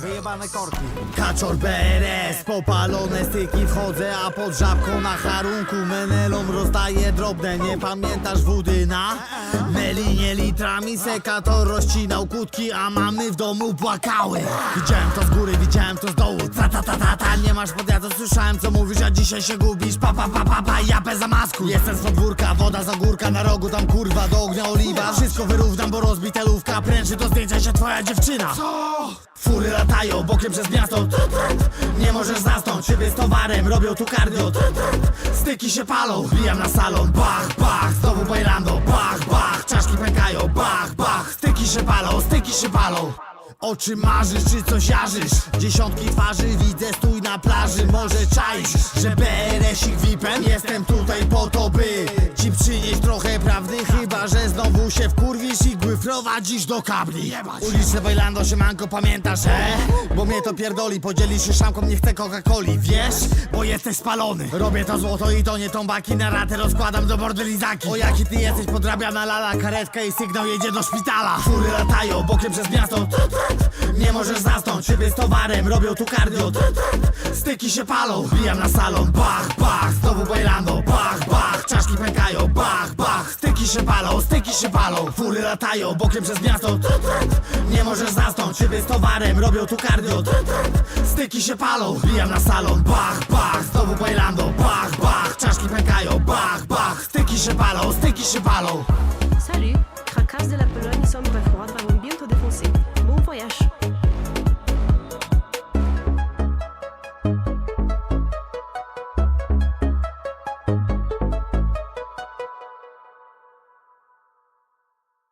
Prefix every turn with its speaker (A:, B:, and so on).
A: Wyjebane korki Kaczor BRS, popalone styki Wchodzę, a pod żabką na harunku Menelom rozdaję drobne Nie pamiętasz Wudyna? Melinie litrami Sekator rozcinał kutki A mamy w domu płakały. Widziałem to z góry, widziałem to z dołu. Ta ta ta ta ta, nie masz podjazdu Słyszałem co mówisz, a dzisiaj się gubisz. Pa pa pa pa pa, japę za masku Jestem z podwórka, woda z ogórka Na rogu tam kurwa, do ognia oliwa. Wszystko wyrównam, bo rozbite lówka Pręczy do zdjęcia się twoja dziewczyna. Fury latają bokiem przez miasto. Nie możesz zasnąć, siebie z towarem Robią tu tr. Styki się palą, wbijam na salon. Bach, bach, znowu bailando Bach, bach, się palą o czym marzysz, czy coś jarzysz? Dziesiątki twarzy widzę, stój na plaży Może czaisz, że BRS-ik VIP-em? Jestem tutaj po to, by Ci przynieść trochę prawdy Chyba, że znowu się wkurwisz i gły wprowadzisz do kabli Uliczne Bailando, siemanko, pamiętasz, że? Bo mnie to pierdoli, podzielisz się szamką, nie chcę Coca-Coli Wiesz? Bo jesteś spalony Robię to złoto i to nie tombaki Na ratę rozkładam do bordelizaki O jaki ty jesteś, podrabiana lala Karetka i sygnał jedzie do szpitala Fury latają bokiem przez miasto. Nie możesz zasnąć, siebie z towarem Robią tu tr. Styki się palą, wbijam na salon Bach, bach, znowu bailando Bach, bach, czaszki pękają bach, styki się palą, styki się palą Fury latają bokiem przez miasto. Nie możesz zasnąć, siebie z towarem Robią tu tr. Styki się palą, wbijam na salon Bach, bach, znowu bailando Bach, bach, czaszki pękają Bach, bach, styki się palą, styki się palą
B: Salut, Cracas de la Pologne, sombre froide, va bientôt défoncer.